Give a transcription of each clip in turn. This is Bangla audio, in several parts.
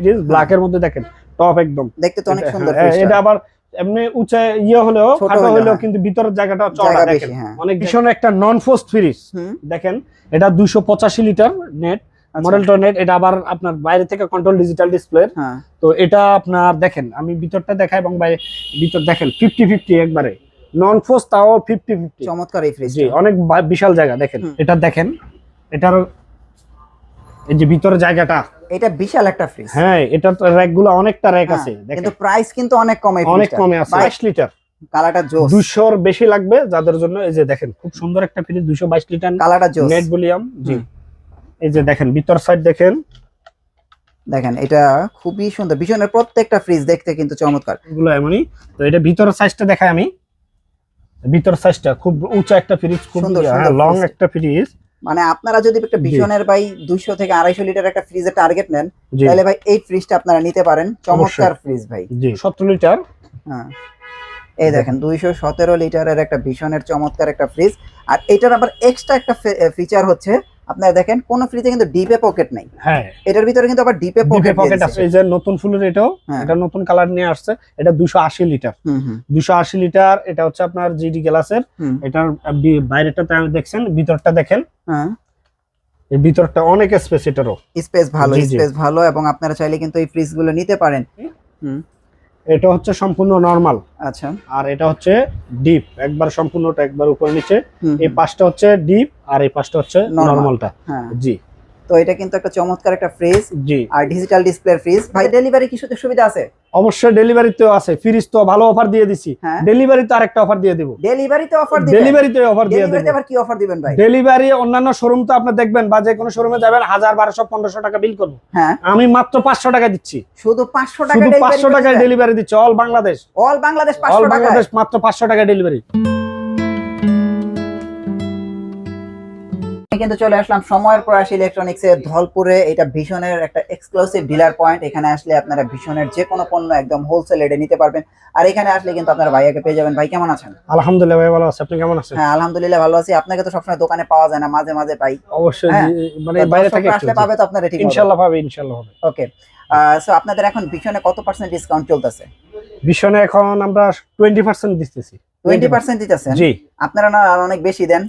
ফ্রিজ ব্ল্যাক এর মধ্যে দেখেন টপ একদম। দেখতে তো অনেক সুন্দর হ্যাঁ, এটা আবার এমনি উঁচা ইয়ে হলেও খাটো হলেও, হ্যাঁ। কিন্তু ভিতরের জায়গাটা চড়া দেখেন। হ্যাঁ। অনেক ভীষণ একটা নন ফোস্ট ফ্রিজ দেখেন এটা দুশো পঁচাশি লিটার নেট। মডেলটা নেট এটা আবার আপনার বাইরে থেকে কন্ট্রোল ডিজিটাল ডিসপ্লে তো এটা আপনার দেখেন আমি ভিতরটা দেখাই এবং বাইরে ভিতর দেখেন ফিফটি ফিফটি একবারে। নন ফোস্ট তাও ফিফটি ফিফটি চমৎকার এই ফ্রিজ জি অনেক বিশাল জায়গা দেখেন। এটা দেখেন এটার এই যে ভিতরের জায়গাটা। এটা বিশাল একটা ফ্রিজ হ্যাঁ এটা র্যাকগুলো অনেকটা র্যাক আছে দেখেন। কিন্তু প্রাইস কিন্তু অনেক কম অনেক কমে আছে। বাইশ লিটার কালারটা জোস। দুশোর বেশি লাগবে যাদের জন্য এই যে দেখেন খুব সুন্দর একটা ফ্রিজ দুশো বাইশ লিটার কালারটা জোস। নেট ভলিউম জি। এই যে দেখেন ভিতর সাইড দেখেন। দেখেন এটা খুবই সুন্দর। ভীষণের প্রত্যেকটা ফ্রিজ দেখতে কিন্তু চমৎকার। এগুলো এমনই। তো এটা ভিতরের সাইজটা দেখাই আমি। ভিতর সাইজটা খুব উঁচা একটা ফ্রিজ খুব সুন্দর, লং একটা ফ্রিজ মানে আপনারা যদি একটা ভিশনের ভীষণের ভাই দুইশো থেকে আড়াইশো লিটার একটা ফ্রিজের টার্গেট নেন তাহলে ভাই এই ফ্রিজটা আপনারা নিতে পারেন। চমৎকার ফ্রিজ ভাই। জি। সত্তর লিটার? হ্যাঁ। এই দেখেন দুইশো সতেরো লিটারের একটা ভীষণের চমৎকার একটা ফ্রিজ। আর এটার আবার এক্সট্রা একটা ফিচার হচ্ছে আপনারা দেখেন কোন ফ্রিজে কিন্তু ডিপে পকেট নাই। হ্যাঁ। এটার ভিতরে কিন্তু আবার ডিপে পকেট পকেট আছে। এই যে নতুন ফুলের এটাও হ্যাঁ। এটা নতুন কালার নিয়ে আসছে। এটা দুশো আশি লিটার হুম হুম। দুশো আশি লিটার এটা হচ্ছে আপনার জিডি গ্লাসের এটার বাইরেটাতে আমি দেখছেন ভিতরটা দেখেন। হ্যাঁ। এই ভিতরটা অনেক স্পেস এটারও। স্পেস ভালো। স্পেস ভালো এবং আপনারা চাইলে কিন্তু এই ফ্রিজগুলো নিতে পারেন। হুম। এটা হচ্ছে সম্পূর্ণ নর্মাল আচ্ছা। আর এটা হচ্ছে ডিপ একবার সম্পূর্ণটা একবার উপরে নিচে। এই পাশটা হচ্ছে ডিপ আর এই পাশটা হচ্ছে নর্মালটা হ্যাঁ। জি। তো এটা কিন্তু একটা চমৎকার একটা ফ্রিজ জি। আর ডিজিটাল ডিসপ্লে ফ্রিজ ভাই ডেলিভারি কি সুযোগ সুবিধা আছে? অবশ্যই ডেলিভারিতেও আছে। ফ্রিজ তো ভালো অফার দিয়ে দিছি। হ্যাঁ। ডেলিভারিতে আরেকটা অফার দিয়ে দিব। ডেলিভারিতে অফার দিবেন? ডেলিভারিতে অফার দিয়ে ডেলিভারিতে দেব। আবার কি অফার দিবেন ভাই? ডেলিভারি অন্যান্য শোরুম তো আপনি দেখবেন বা যে কোনো শোরুমে যাবেন হাজার বারোশো পনেরোশো টাকা বিল করব। হ্যাঁ। আমি মাত্র পাঁচশো টাকা দিচ্ছি। শুধু পাঁচশো টাকা শুধু পাঁচশো টাকায় ডেলিভারি দিচ্ছি। All Bangladesh all Bangladesh all পাঁচশো টাকা বাংলাদেশ মাত্র পাঁচশো টাকা ডেলিভারি কিন্তু চলে আসলাম সময়ের প্রয়াস ইলেকট্রনিক্স এর ধলপুরে। এটা ভীষণের একটা এক্সক্লুসিভ ডিলার পয়েন্ট এখানে আসলে আপনারা ভীষণের যে কোনো পণ্য একদম হোলসেল রেটে নিতে পারবেন। আর এখানে আসলে কিন্তু আপনারা ভাইয়াকে পেয়ে যাবেন। ভাই কেমন আছেন? আলহামদুলিল্লাহ ভাই ভালো আছে। আপনি কেমন আছেন? হ্যাঁ আলহামদুলিল্লাহ ভালো আছি। আপনাকে তো সবসময় দোকানে পাওয়া যায় না মাঝে মাঝে পাই। অবশ্যই হ্যাঁ। মানে বাইরে থেকে আসলে পাবে তো আপনারা ঠিক ইনশাল্লাহ পাবে ইনশাল্লাহ হবে। ওকে সো আপনাদের এখন ভীষণে কত পার্সেন্ট ডিসকাউন্ট চলতেছে? ভীষণে এখন আমরা টোয়েন্টি পার্সেন্ট দিতেছি। টোয়েন্টি পার্সেন্ট দিতেছেন? জি। আপনারা না আর অনেক বেশি দেন?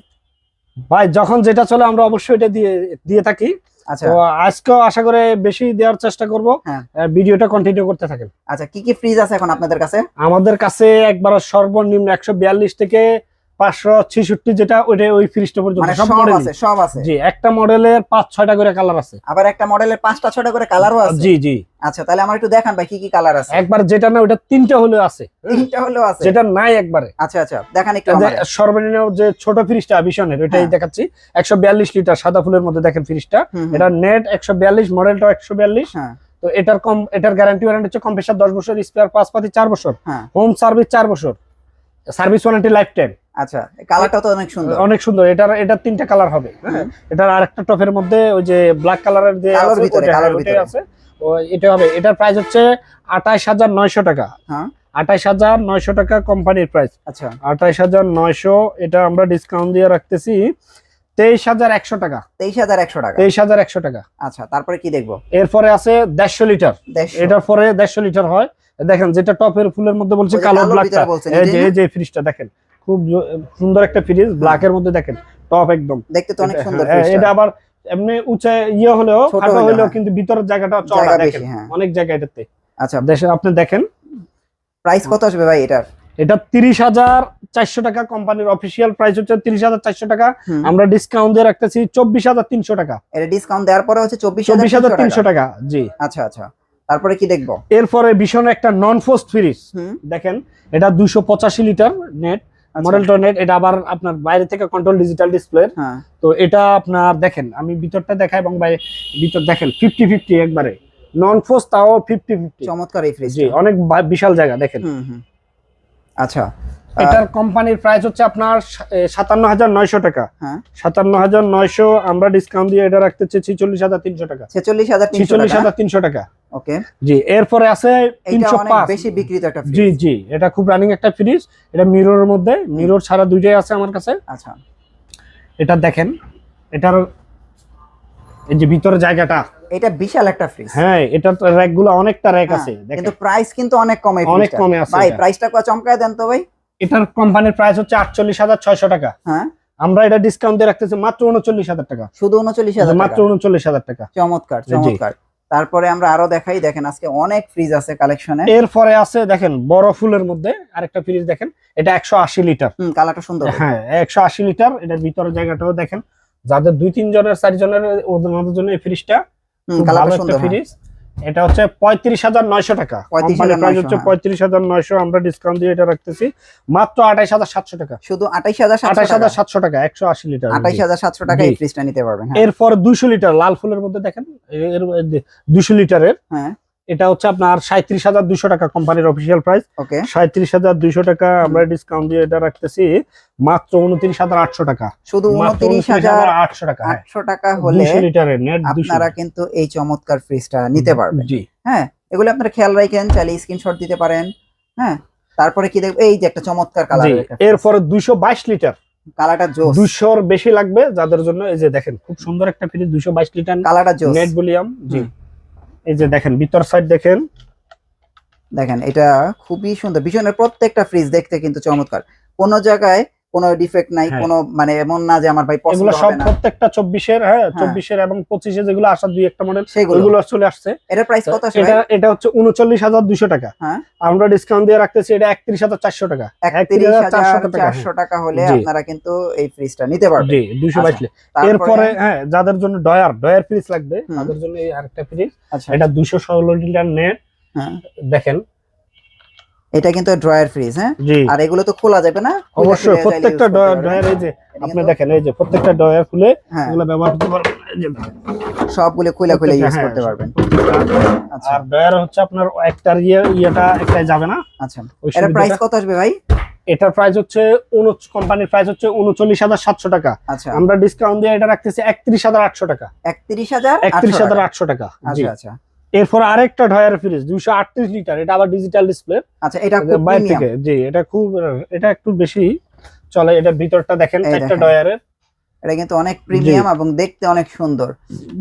ভাই যখন যেটা চলে আমরা অবশ্যই এটা দিয়ে দিয়ে থাকি। আচ্ছা। তো আজকেও আশা করে বেশি দেওয়ার চেষ্টা করব। হ্যাঁ। ভিডিওটা কন্টিনিউ করতে থাকেন। আচ্ছা কি কি ফ্রিজ আছে এখন আপনাদের কাছে? আমাদের কাছে একবার সর্বনিম্ন একশো বিয়াল্লিশ থেকে পাঁচশো ছিষট্টি যেটা ওইটা ওই ফ্রিজটা পর্যন্ত মানে সব মডেল আছে সব আছে। জি একটা মডেলের পাঁচ ছয়টা করে কালার আছে। আবার একটা পাঁচটা ছটা করে কালারও আছে? জি জি। আচ্ছা তাহলে আমার একটু দেখান ভাই কি কি কালার আছে? একবার যেটা না ওটা তিনটা হলে আছে। তিনটা হলেও আছে? যেটা নাই একবারে। আচ্ছা আচ্ছা দেখান একটু সর্বনিম্ন যে ছোট ফ্রিজটা ভীষণের ওইটাই হ্যাঁ। দেখাচ্ছি। একশো বিয়াল্লিশ লিটার সাদা ফুলের মধ্যে দেখেন ফ্রিজটা। এটা নেট একশো বিয়াল্লিশ মডেলটাও একশো বিয়াল্লিশ। হ্যাঁ। তো এটার কম এটার গ্যারান্টি ওয়ারেন্টি হচ্ছে কম্প্রেসার দশ বছর স্পেয়ার পাঁচ পাতি চার বছর। হ্যাঁ। হোম সার্ভিস চার বছর। সার্ভিস ওয়ারেন্টি লাইফ টাইম আচ্ছা কালারটা তো অনেক সুন্দর। অনেক সুন্দর এটার এটার তিনটা কালার হবে। হ্যাঁ এটার আরেকটা টপের মধ্যে ওই যে ব্ল্যাক কালারের যে কালোর ভিতরে, ওটা- ভিতরে। আছে। এটা হবে এটার প্রাইস হচ্ছে আঠাইশ হাজার নয়শো টাকা। হ্যাঁ। আঠাইশ হাজার নয়শো টাকা কোম্পানির প্রাইস আচ্ছা। আঠাইশ হাজার নয়শো এটা আমরা ডিসকাউন্ট দিয়ে রাখতেছি তেইশ হাজার একশো টাকা। তেইশ হাজার একশো টাকা। তেইশ হাজার একশো টাকা। আচ্ছা তারপরে কি দেখব? এরপরে আছে দেড়শো লিটার। এটার পরে দেড়শো লিটার হয়। দেখেন যেটা টপের ফুলের মধ্যে বলছে কালো কালোর ব্ল্যাকটা? এই যে ফ্রিজটা দেখেন। খুব সুন্দর একটা ফ্রিজ ব্ল্যাক এর মধ্যে দেখেন টপ একদম। দেখতে তো অনেক সুন্দর হ্যাঁ, এটা আবার এমনি উঁচা ইয়ে হলেও ছোট খাটো হলেও, হ্যাঁ। কিন্তু ভিতরের জায়গাটা চড়া দেখেন হ্যাঁ। অনেক জায়গা এটাতে। আচ্ছা। দেশে আপনি দেখেন। প্রাইস কত আসবে ভাই এটার? এটা তিরিশ হাজার চারশো টাকা কোম্পানির অফিসিয়াল প্রাইস হচ্ছে তিরিশ হাজার চারশো টাকা। আমরা ডিসকাউন্ট দিয়ে রাখতেছি চব্বিশ হাজার তিনশো টাকা। এটা ডিসকাউন্ট দেওয়ার পরে হচ্ছে চব্বিশ চব্বিশ হাজার তিনশো টাকা জি। আচ্ছা আচ্ছা। তারপরে কি দেখব? এরপরে ভীষণ একটা নন ফোস্ট ফ্রিজ দেখেন এটা দুশো পঁচাশি লিটার নেট আচ্ছা। মডেলটা নেট এটা আবার আপনার বাইরে থেকে কন্ট্রোল ডিজিটাল ডিসপ্লে হ্যাঁ। তো এটা আপনার দেখেন আমি ভিতরটা দেখাই এবং বাইরে ভিতর দেখেন ফিফটি ফিফটি একবারে। নন ফোর্স তাও ফিফটি ফিফটি চমৎকার এই ফ্রিজ জি অনেক বিশাল জায়গা দেখেন। আচ্ছা। এটার কোম্পানির প্রাইস হচ্ছে আপনার সাতান্ন হাজার নয়শো টাকা। হ্যাঁ। সাতান্ন হাজার নয়শো আমরা ডিসকাউন্ট দিয়ে এটা রাখতে রাখতেছি ছিচল্লিশ হাজার তিনশো টাকা। ছেচল্লিশ হাজার তিনশো ছিচল্লিশ টাকা হাজার তিনশো টাকা। ওকে জি এরপরে আছে তিনশো অনেক পাঁচ। বেশি বিক্রিত একটা জি ফ্রিজ জি এটা খুব রানিং একটা ফ্রিজ এটা মিররের মধ্যে মিরর ছাড়া দুইটাই আছে আমার কাছে। আচ্ছা। এটা দেখেন এটার এই যে ভিতরের জায়গাটা। এটা বিশাল একটা ফ্রিজ হ্যাঁ এটা র্যাকগুলো অনেকটা র্যাক আছে দেখেন। কিন্তু প্রাইস কিন্তু অনেক কমে অনেক কমে আছে ভাই প্রাইসটা চমকায় দেন তো ভাই। এটার কোম্পানির প্রাইস হচ্ছে আটচল্লিশ হাজার ছয়শো টাকা। হ্যাঁ। আমরা এটা ডিসকাউন্ট দিয়ে রাখতেছি মাত্র উনচল্লিশ হাজার টাকা। শুধু উনচল্লিশ হাজার মাত্র উনচল্লিশ হাজার টাকা। চমৎকার চমৎকার। তারপরে আমরা আরও দেখাই দেখেন আজকে অনেক ফ্রিজ আছে কালেকশনে এরপরে আছে দেখেন বড় ফুলের মধ্যে আরেকটা ফ্রিজ দেখেন এটা একশো আশি লিটার কালারটা সুন্দর। হ্যাঁ একশো আশি লিটার এটার ভিতরের জায়গাটাও দেখেন। যাদের দুই তিন জনের চার জনের ওদের জন্য এই ফ্রিজটা কালারটা সুন্দর হ্যাঁ। ফ্রিজ এটা হচ্ছে পঁয়ত্রিশ হাজার নয়শো টাকা। প্রাইস হচ্ছে হ্যাঁ। পঁয়ত্রিশ হাজার নয়শো আমরা ডিসকাউন্ট দিয়ে এটা রাখতেছি। মাত্র আঠাইশ হাজার সাতশো টাকা। শুধু আঠাইশ হাজার আঠাইশ হাজার সাতশো টাকা একশো আশি লিটার আঠাইশ হাজার সাতশো টাকা এই ফ্রিজটা নিতে পারবেন হ্যাঁ। এরপর দুইশো লিটার লাল ফুলের মধ্যে দেখেন এর দুইশো লিটারের হ্যাঁ। এটা হচ্ছে আপনার সাঁত্রিশ হাজার দুশো টাকা কোম্পানির অফিসিয়াল প্রাইস ওকে সাঁত্রিশ হাজার দুইশো টাকা আমরা ডিসকাউন্ট দিয়ে এটা রাখতেছি। মাত্র উনত্রিশ হাজার আটশো টাকা। শুধু উনত্রিশ হাজার আটশো টাকা। আটশো টাকা হলে দুশো লিটারের নেট আপনারা কিন্তু এই চমৎকার ফ্রিজটা নিতে পারবেন। জি। হ্যাঁ এগুলো আপনারা খেয়াল রাখেন চাইলে স্ক্রিনশট দিতে পারেন। হ্যাঁ তারপরে কি দেখব এই যে একটা চমৎকার কালার এরপরে দুইশো বাইশ লিটার। কালারটা জোস। দুশোর বেশি লাগবে যাদের জন্য এই যে দেখেন খুব সুন্দর একটা ফ্রিজ দুশো বাইশ লিটার কালারটা জোস। নেট ভলিউম জি। এই যে দেখেন, ভিতর সাইড দেখেন। দেখেন, এটা খুবই সুন্দর। ভীষণের প্রত্যেকটা ফ্রিজ দেখতে কিন্তু চমৎকার। কোনো জায়গায় কোনো ডিফেক্ট নাই হ্যাঁ। কোনো মানে এমন না যে আমার ভাই পছন্দ এগুলো সব হবে না। প্রত্যেকটা চব্বিশের হ্যাঁ চব্বিশের এবং পঁচিশে যেগুলো আসার দুই একটা মডেল সেগুলো। চলে আসছে। এটার প্রাইস কত আছে এটা এটা হচ্ছে উনচল্লিশ হাজার দুশো টাকা। হ্যাঁ। আমরা ডিসকাউন্ট দিয়ে রাখতেছি এটা একত্রিশ হাজার চারশো টাকা। একত্রিশ হাজার টাকা। হলে আপনারা কিন্তু এই ফ্রিজটা নিতে পারবেন। জি দুশো বাইশ তারপরে- এরপরে হ্যাঁ যাদের জন্য ডয়ার ডয়ার ফ্রিজ লাগবে। তাদের জন্য এই আরেকটা ফ্রিজ আচ্ছা। এটা দুশো ষোলো লিটার নেট হ্যাঁ। দেখেন এটা কিন্তু ড্রয়ার ফ্রিজ হ্যাঁ? আর এগুলো তো খোলা যাবে না? অবশ্যই প্রত্যেকটা পারবেন। ডয়ার এই যে আপনি দেখেন এই যে প্রত্যেকটা ডয়ার খুলে হ্যাঁ। এগুলো ব্যবহার করতে পারবেন। সবগুলো খুলে খুলে ইউজ করতে পারবেন। আচ্ছা। আর ডয়ার হচ্ছে আপনার একটার ইয়ে ইয়েটা একটাই যাবে না। আচ্ছা। এটার প্রাইস কত আসবে ভাই? এটার প্রাইস হচ্ছে কোম্পানির প্রাইস হচ্ছে উনচল্লিশ হাজার সাতশো টাকা। আচ্ছা। আমরা ডিসকাউন্ট দিয়ে এটা রাখতেছি একত্রিশ হাজার আটশো টাকা। একত্রিশ হাজার একত্রিশ হাজার আটশো টাকা। আচ্ছা আচ্ছা। এরপর আরেকটা ডয়ার ফ্রিজ দুইশো আটত্রিশ লিটার এটা আবার ডিজিটাল ডিসপ্লে আচ্ছা এটা খুব বাইরে থেকে জি এটা খুব এটা একটু বেশি চলে এটা ভিতরটা দেখেন একটা। ডয়ারের এটা কিন্তু অনেক প্রিমিয়াম এবং দেখতে অনেক সুন্দর।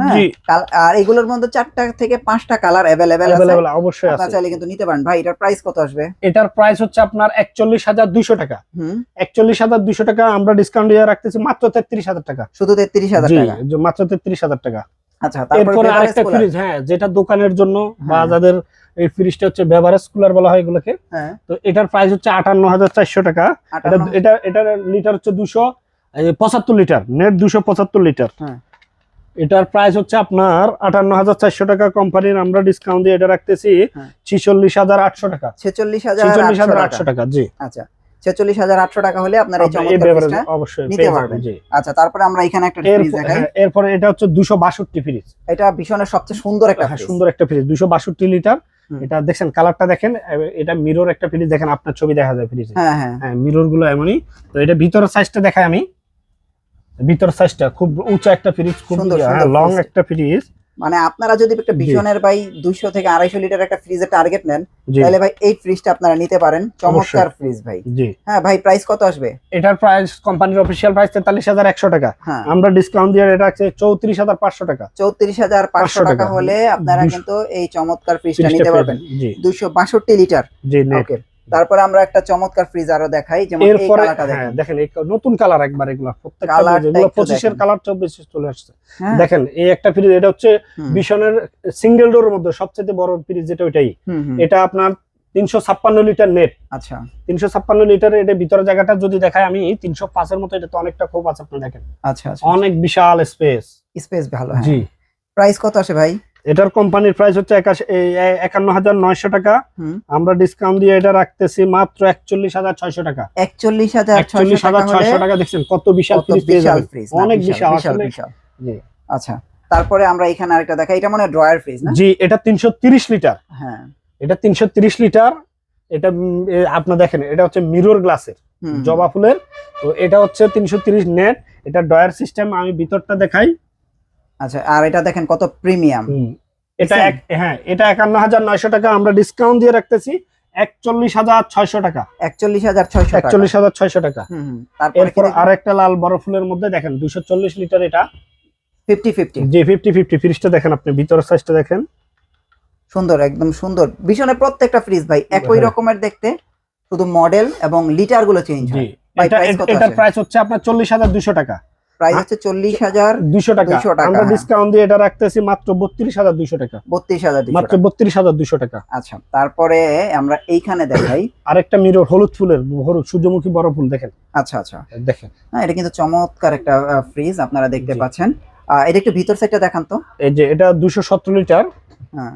হ্যাঁ আর এগুলোর মধ্যে চারটা থেকে পাঁচটা কালার অ্যাভেলেবেল আছে। অবশ্যই আছে। চাইলে কিন্তু নিতে পারেন। ভাই এটার প্রাইস কত আসবে? এটার প্রাইস হচ্ছে আপনার একচল্লিশ হাজার দুইশো টাকা। হুম। একচল্লিশ হাজার দুইশো টাকা আমরা ডিসকাউন্ট দিয়ে রাখতেছি মাত্র তেত্রিশ হাজার টাকা। শুধু তেত্রিশ হাজার জি টাকা? মাত্র তেত্রিশ হাজার টাকা। আচ্ছা তারপরে আরেকটা ফ্রিজ হ্যাঁ যেটা দোকানের জন্য বা হ্যাঁ। যাদের এই ফ্রিজটা হচ্ছে বেভারেজ কুলার বলা হয় এগুলোকে তো এটার প্রাইস হচ্ছে আটান্ন হাজার চারশো টাকা। এটা এটার লিটার হচ্ছে দুশো পঁচাত্তর লিটার নেট দুশো পঁচাত্তর লিটার। এটার প্রাইস হচ্ছে আপনার আটান্ন হাজার চারশো টাকা কোম্পানির আমরা ডিসকাউন্ট দিয়ে এটা রাখতেছি। ছিচল্লিশ হাজার আটশো টাকা। ছিচল্লিশ হাজার আটশো টাকা জি। আচ্ছা। ছেচল্লিশ হাজার আটশো টাকা হলে আপনার এই চমৎকার অবশ্যই নিতে পারবেন। আচ্ছা তারপরে আমরা এখানে একটা ফ্রিজ দেখাই। হ্যাঁ, এরপরে এটা হচ্ছে দুশো বাষট্টি ফ্রিজ এটা ভীষণের সবচেয়ে সুন্দর একটা হ্যাঁ, সুন্দর একটা ফ্রিজ দুশো বাষট্টি লিটার এটা কালারটা দেখেন এটা মিরর একটা ফ্রিজ দেখেন আপনার ছবি দেখা যায় ফ্রিজে হ্যাঁ হ্যাঁ। হ্যাঁ মিররগুলো এমনই। তো এটা ভিতরের সাইজটা দেখাই আমি। ভিতর সাইজটা খুব উঁচা একটা ফ্রিজ খুব সুন্দর, সুন্দর লং একটা ফ্রিজ মানে আপনারা যদি একটা। ভীষণের ভাই দুইশো থেকে আড়াইশো লিটার একটা ফ্রিজের টার্গেট নেন তাহলে ভাই এই ফ্রিজটা আপনারা নিতে পারেন। চমৎকার ফ্রিজ ভাই। হ্যাঁ ভাই প্রাইস কত আসবে? এটার প্রাইস কোম্পানির অফিসিয়াল প্রাইস তেতাল্লিশ হাজার একশো টাকা। হ্যাঁ। আমরা ডিসকাউন্ট দিয়ে এটা আছে চৌত্রিশ হাজার পাঁচশো টাকা। চৌত্রিশ হাজার পাঁচশো টাকা। হলে আপনারা কিন্তু এই চমৎকার ফ্রিজটা নিতে পারবেন। দুইশো বাষট্টি লিটার। জি ওকে তারপরে আমরা একটা চমৎকার ফ্রিজ আরও দেখাই যেমন এই কালারটা হ্যাঁ দেখেন। দেখেন এই নতুন কালার একবার এগুলো প্রত্যেকটা এগুলো একটু পঁচিশের দেখেন। কালার চব্বিশ চলে আসছে। হ্যাঁ। দেখেন এই একটা ফ্রিজ এটা হচ্ছে বিশনের সিঙ্গেল ডোরের মধ্যে সবচেয়ে বড় ফ্রিজ যেটা ওইটাই। এটা আপনার তিনশো ছাপ্পান্ন লিটার নেট আচ্ছা। তিনশো ছাপ্পান্ন লিটার এটা ভিতরের জায়গাটা যদি দেখায় আমি তিনশো পাঁচের মতো এটা তো অনেকটা খুব আছে আপনি দেখেন। আচ্ছা আচ্ছা অনেক বিশাল স্পেস স্পেস ভালো হ্যাঁ। জি। প্রাইস কত আসে ভাই? এটার কোম্পানির প্রাইস হচ্ছে একাশ- একান্ন হাজার নয়শো টাকা। আমরা ডিসকাউন্ট দিয়ে এটা রাখতেছি মাত্র একচল্লিশ হাজার ছয়শো টাকা। একচল্লিশ হাজার ছয়শো একচল্লিশ টাকা হাজার ছয়শো টাকা দেখছেন কত বিশাল অনেক বিশাল। আচ্ছা তারপরে আমরা এখানে আরেকটা দেখাই এটা মনে হয় ড্রয়ার ফ্রিজ না? জি এটা তিনশো তিরিশ লিটার। হ্যাঁ। এটা তিনশো তিরিশ লিটার এটা আপনি দেখেন এটা হচ্ছে মিরর গ্লাসের জবা ফুলের। তো এটা হচ্ছে তিনশো তিরিশ নেট এটা ড্রয়ার সিস্টেম আমি ভিতরটা দেখাই। আচ্ছা আর এটা দেখেন কত প্রিমিয়াম। এটা এক- হ্যাঁ এটা একান্ন হাজার নয়শো টাকা আমরা ডিসকাউন্ট দিয়ে রাখতেছি একচল্লিশ হাজার ছয়শো টাকা। একচল্লিশ হাজার ছয়শো টাকা। একচল্লিশ হাজার ছয়শো টাকা। এরপর আরেকটা লাল বড় ফুলের মধ্যে দেখেন দুশো চল্লিশ লিটার এটা। Fifty fifty. জি ফিফটি ফিফটি ফ্রিজটা দেখেন আপনি ভিতরের সাইজটা দেখেন। সুন্দর একদম সুন্দর। ভীষণের প্রত্যেকটা ফ্রিজ ভাই একই হ্যাঁ। রকমের দেখতে শুধু মডেল এবং লিটারগুলো চেঞ্জ হয়। এটার প্রাইস হচ্ছে আপনার চল্লিশ হাজার দুশো টাকা। প্রাইস হচ্ছে চল্লিশ হাজার দুশো টাকা। 200 টাকা, আমরা হ্যাঁ। ডিসকাউন্ট দিয়ে এটা রাখতেছি মাত্র বত্রিশ হাজার দুশো টাকা। বত্রিশ হাজার দুশো মাত্র টাকা। বত্রিশ হাজার দুশো টাকা। আচ্ছা তারপরে আমরা এইখানে দেখাই। আরেকটা মিরর হলুদ ফুলের হলুদ সূর্যমুখী বড় ফুল দেখেন। আচ্ছা আচ্ছা। দেখেন। হ্যাঁ এটা কিন্তু চমৎকার একটা ফ্রিজ আপনারা দেখতে পাচ্ছেন। এটা একটু ভিতর সাইডটা দেখান তো। এই যে এটা দুশো সতেরো লিটার। হ্যাঁ।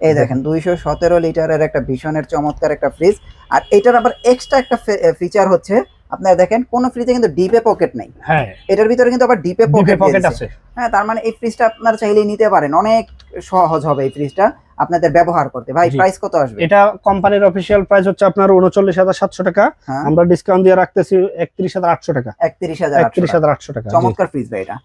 এই দেখেন। দুইশো সতেরো লিটারের একটা ভীষণের চমৎকার একটা ফ্রিজ আর এটার আবার এক্সট্রা একটা ফিচার হচ্ছে আপনারা দেখেন কোন ফ্রিজে কিন্তু ডিপে পকেট নাই। হ্যাঁ। এটার ভিতরে কিন্তু আবার ডিপে পকেট আছে। হ্যাঁ তার মানে এই ফ্রিজটা আপনারা চাইলেই নিতে পারেন। অনেক সহজ হবে এই ফ্রিজটা আপনাদের ব্যবহার করতে। ভাই প্রাইস কত আসবে? এটা কোম্পানির অফিসিয়াল প্রাইস হচ্ছে আপনার উনচল্লিশ হাজার সাতশো টাকা। হ্যাঁ। আমরা ডিসকাউন্ট দিয়ে রাখতেছি একত্রিশ হাজার আটশো টাকা। একত্রিশ হাজার একত্রিশ হাজার আটশো টাকা চমৎকার ফ্রিজ ভাই এটা।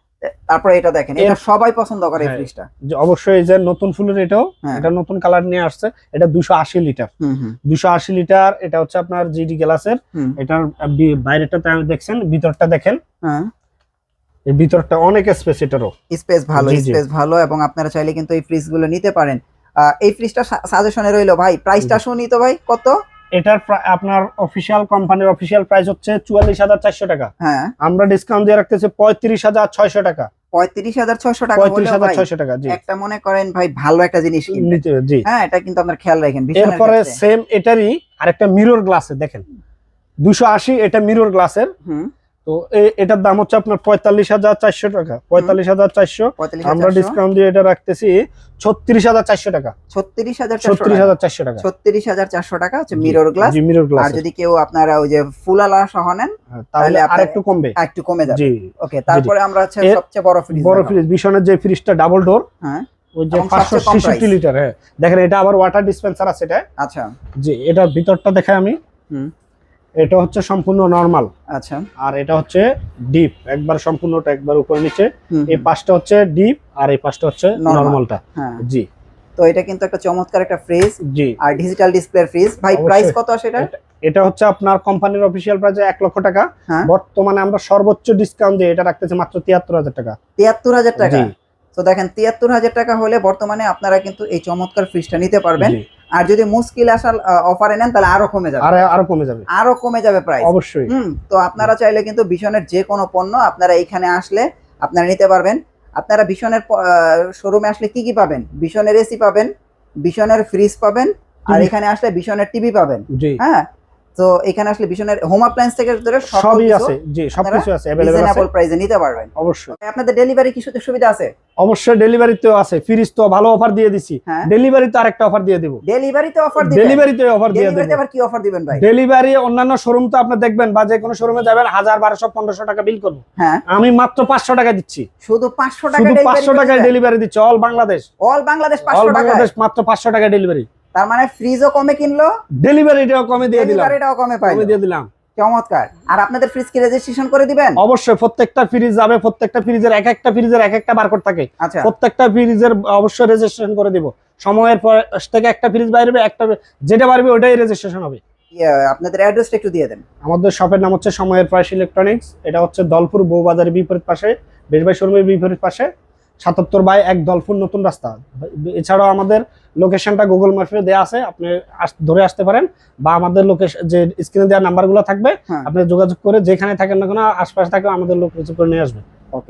তারপরে এটা দেখেন এটা সবাই পছন্দ করে এই হ্যাঁ। ফ্রিজটা যে অবশ্যই এই যে নতুন ফুলের এটাও হ্যাঁ। এটা নতুন কালার নিয়ে আসছে এটা দুশো আশি লিটার। হুম হুম। দুশো আশি লিটার এটা হচ্ছে আপনার জিডি গ্লাসের এটার বাইরেটা দেখছেন ভিতরটা দেখেন। হ্যাঁ। এই ভিতরটা অনেক স্পেস এটারও। স্পেস ভালো। স্পেস ভালো এবং আপনারা চাইলে কিন্তু এই ফ্রিজগুলো নিতে পারেন। এই ফ্রিজটা সাজেশনে রইল ভাই। প্রাইসটা শুনি তো ভাই কত? এটার আপনার অফিসিয়াল কোম্পানির অফিসিয়াল প্রাইস হচ্ছে চুয়াল্লিশ হাজার চারশো টাকা। হ্যাঁ। আমরা ডিসকাউন্ট দিয়ে রাখতেছি পঁয়ত্রিশ হাজার ছয়শো টাকা। পঁয়ত্রিশ হাজার ছয়শো টাকা পঁয়ত্রিশ হাজার ছয়শো টাকা জি। একটা মনে করেন ভাই ভালো একটা জিনিস হ্যাঁ এটা কিন্তু আপনার খেয়াল রাখেন এরপরে সেম এটারই আরেকটা মিরর গ্লাসে দেখেন। দুশো আশি এটা মিরর গ্লাসের হুম। তো এ- এটার দাম হচ্ছে আপনার পঁয়তাল্লিশ হাজার চারশো টাকা। পঁয়তাল্লিশ হাজার চারশো। আমরা ডিসকাউন্ট দিয়ে এটা রাখতেছি ছত্রিশ হাজার চারশো টাকা। ছত্রিশ হাজার ছত্রিশ হাজার চারশো টাকা। ছত্রিশ হাজার চারশো টাকা হচ্ছে মিরর গ্লাস জি মিরর গ্লাস আর যদি কেউ আপনারা ওই যে ফুলালা সহ নেন তাহলে তাহলে আর আপনার- একটু কমবে। একটু কমে যাবে। জি ওকে তারপরে আমরা হচ্ছে সবচেয়ে বড় ফ্রিজ বড় ফ্রিজ বিশনের যে ফ্রিজটা ডাবল ডোর হ্যাঁ। ওই যে এবং পাঁচশো সবচেয়ে কম ছেষট্টি price। লিটার হ্যাঁ। দেখেন এটা আবার ওয়াটার ডিসপেন্সার আছে এটা। আচ্ছা। যে এটার ভিতরটা দেখাই আমি। হুম। এটা হচ্ছে সম্পূর্ণ নর্মাল আচ্ছা। আর এটা হচ্ছে ডিপ একবার সম্পূর্ণটা একবার উপরে নিচে। এই পাশটা হচ্ছে ডিপ আর এই পাশটা হচ্ছে নর্মালটা হ্যাঁ। জি। তো এটা কিন্তু একটা চমৎকার একটা ফ্রিজ জি। আর ডিজিটাল ডিসপ্লে ফ্রিজ ভাই প্রাইস কত আসে এটা এটা হচ্ছে আপনার কোম্পানির অফিসিয়াল প্রাইস এক লক্ষ টাকা। হ্যাঁ। বর্তমানে আমরা সর্বোচ্চ ডিসকাউন্ট দিয়ে এটা রাখতেছি মাত্র তিয়াত্তর হাজার টাকা। তিয়াত্তর হাজার টাকা। তো দেখেন তিয়াত্তর হাজার টাকা হলে বর্তমানে আপনারা কিন্তু এই চমৎকার ফ্রিজটা নিতে পারবেন। আর যদি মুশকিল আসার অফারে নেন তাহলে আরও কমে যাবে। আরও কমে যাবে। আরও কমে যাবে প্রাইস অবশ্যই। হুম তো আপনারা চাইলে কিন্তু ভীষণের যে কোনো পণ্য আপনারা এখানে আসলে আপনারা নিতে পারবেন। আপনারা ভীষণের শোরুমে আসলে কি কি পাবেন? ভীষণের এসি পাবেন ভীষণের ফ্রিজ পাবেন আর এখানে আসলে ভীষণের টিভি পাবেন। হ্যাঁ তো এখানে আসলে ভীষণের হোম অ্যাপ্লায়েন্স থেকে ধরে সবই আছে জি সবকিছু আছে অ্যাভেলেবল আছে। প্রাইসে নিতে পারবেন। অবশ্যই। আপনাদের ডেলিভারি কি সুযোগ সুবিধা আছে? অবশ্যই ডেলিভারিতেও আছে ফ্রিজ তো ভালো অফার দিয়ে দিছি। হ্যাঁ। ডেলিভারিতে আরেকটা অফার দিয়ে দিব। ডেলিভারিতে অফার দিবেন? ডেলিভারিতে অফার দিয়ে ডেলিভারিতে দেব। আবার কি অফার দিবেন ভাই? ডেলিভারি অন্যান্য শোরুম তো আপনি দেখবেন বা যে কোনো শোরুমে যাবেন হাজার বারোশো পনেরোশো টাকা বিল করব। হ্যাঁ। আমি মাত্র পাঁচশো টাকা দিচ্ছি। শুধু পাঁচশো টাকা শুধু পাঁচশো টাকায় ডেলিভারি দিচ্ছি all Bangladesh all Bangladesh all পাঁচশো টাকা বাংলাদেশ মাত্র পাঁচশো টাকা ডেলিভারি তার মানে ফ্রিজও কমে কিনলো ডেলিভারিটাও কমে দিয়ে দিলাম। ডেলিভারিটাও কমে পাইলো। কমে দিয়ে দিলাম। চমৎকার। আর আপনাদের ফ্রিজ কি রেজিস্ট্রেশন করে দিবেন? অবশ্যই প্রত্যেকটা ফ্রিজ যাবে প্রত্যেকটা ফ্রিজের এক একটা ফ্রিজের এক একটা বারকোড থাকে। আচ্ছা। প্রত্যেকটা ফ্রিজের অবশ্যই রেজিস্ট্রেশন করে দিব। সময়ের পর থেকে একটা ফ্রিজ বাইরে একটা যেটা পারবে ওটাই রেজিস্ট্রেশন হবে। ইয়ে, আপনাদের অ্যাড্রেসটা একটু দিয়ে দেন। আমাদের শপের নাম হচ্ছে সময়ের প্রাইস ইলেকট্রনিক্স এটা হচ্ছে দলপুর বউবাজারের বিপরীত পাশে বেশবাই শোরুমের বিপরীত পাশে। সাতাত্তর বাই এক দলফুর নতুন রাস্তা এছাড়াও আমাদের লোকেশনটা গুগল ম্যাপে দেওয়া আছে আপনি ধরে আসতে পারেন বা আমাদের লোকেশন যে স্ক্রিনে দেওয়া নাম্বারগুলো থাকবে হ্যাঁ। আপনি যোগাযোগ করে যেখানে থাকেন না কোনো আশপাশে থাকে আমাদের লোক রিসিভ করে নিয়ে আসবে